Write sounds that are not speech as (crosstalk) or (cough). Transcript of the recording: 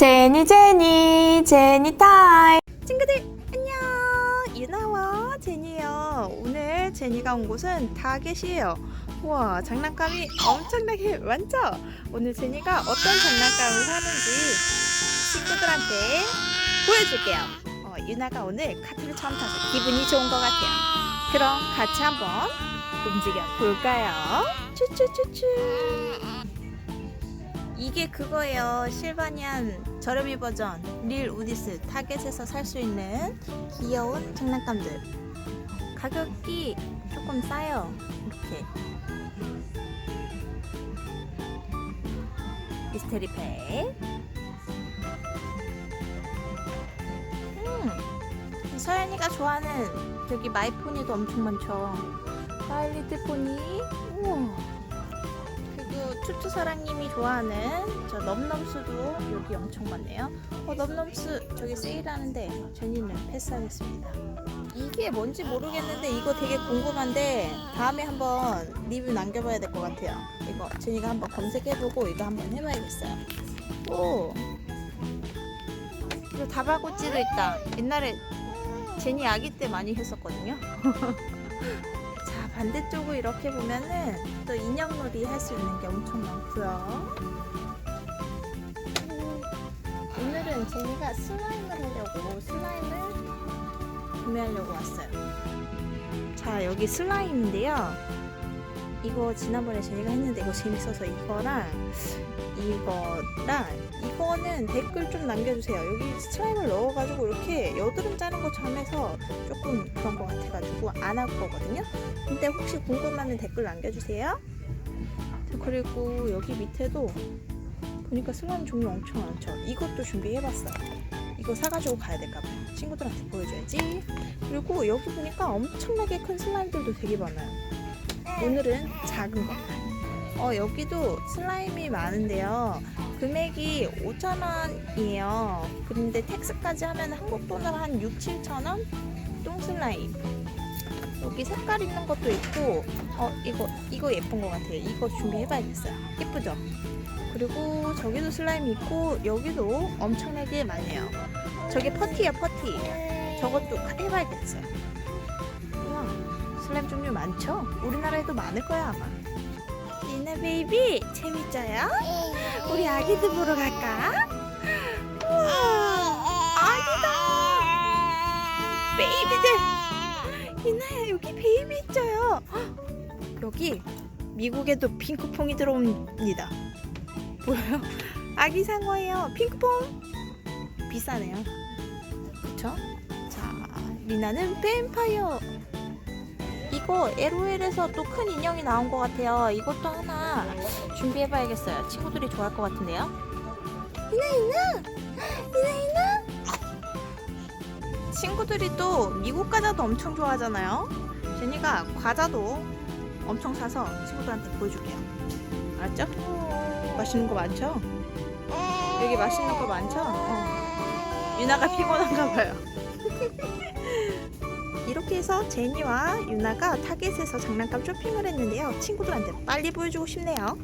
제니 제니 제니 타임. 친구들 안녕. 유나와 제니예요. 오늘 제니가 온 곳은 타겟이에요. 우와 장난감이 엄청나게 많죠? 오늘 제니가 어떤 장난감을 사는지 친구들한테 보여줄게요. 어, 유나가 오늘 카트를 처음 타서 기분이 좋은 것 같아요. 그럼 같이 한번 움직여 볼까요? 추추추추 이게 그거예요. 실바니안 저렴이 버전 릴 우디스 타겟에서 살 수 있는 귀여운 장난감들. 가격이 조금 싸요. 이렇게. 미스테리 팩. 음, 서연이가 좋아하는 여기 마이포니도 엄청 많죠. 파일리트 포니. 우와. 그리고 추추사랑님이 좋아하는 저 넘넘스도 여기 엄청 많네요. 어 넘넘스 저기 세일하는데 제니는 패스하겠습니다. 이게 뭔지 모르겠는데 이거 되게 궁금한데 다음에 한번 리뷰 남겨봐야 될 것 같아요. 이거 제니가 한번 검색해보고 이거 한번 해봐야겠어요. 오 그리고 다바구찌도 있다. 옛날에 제니 아기 때 많이 했었거든요. (laughs) 자 반대쪽을 이렇게 보면은 또 인형놀이 할 수 있는 게 엄청 많고요. 음, 오늘은 제니가 슬라임을 하려고 슬라임을 구매하려고 왔어요. 자 여기 슬라임인데요. 이거 지난번에 제니가 했는데 이거 재밌어서 이거랑 이거랑 이거는 댓글 좀 남겨주세요. 여기 슬라임을 넣어가지고 이렇게 여드름 짜는 것처럼 해서 조금 그런 것 같아가지고 안 할 거거든요. 근데 혹시 궁금하면 댓글 남겨주세요. 그리고 여기 밑에도 보니까 슬라임 종류 엄청 많죠. 이것도 준비해봤어요. 이거 사가지고 가야 될까봐요. 친구들한테 보여줘야지. 그리고 여기 보니까 엄청나게 큰 슬라임들도 되게 많아요. 오늘은 작은 것만. 어, 여기도 슬라임이 많은데요. 금액이 5,000원이에요. 그런데 텍스까지 하면 한국 돈으로 한 6, 7,000원? 똥슬라임. 여기 색깔 있는 것도 있고, 어, 이거, 이거 예쁜 것 같아요. 이거 준비해봐야겠어요. 예쁘죠? 그리고 저기도 슬라임이 있고, 여기도 엄청나게 많네요. 저게 퍼티야, 퍼티. 저것도 해봐야겠어요. 우와, 슬라임 종류 많죠? 우리나라에도 많을 거야, 아마. 리나 베이비, 재밌죠요? 우리 아기들 보러 갈까? 우와, 아기다! 베이비들! 이나야 여기 베이비 있죠요. 헉, 여기 미국에도 핑크퐁이 들어옵니다. 보여요? 아기 상어예요. 핑크퐁 비싸네요. 그쵸? 자, 리나는 뱀파이어. 이거 LOL에서 또 큰 인형이 나온 것 같아요. 이것도 하나 준비해봐야겠어요. 친구들이 좋아할 것 같은데요. 이나 이나 이나 이나 친구들이 또 미국 과자도 엄청 좋아하잖아요. 제니가 과자도 엄청 사서 친구들한테 보여줄게요. 알았죠? 맛있는 거 많죠? 여기 맛있는 거 많죠? 어. 유나가 피곤한가 봐요. 이렇게 해서 제니와 유나가 타겟에서 장난감 쇼핑을 했는데요. 친구들한테 빨리 보여주고 싶네요.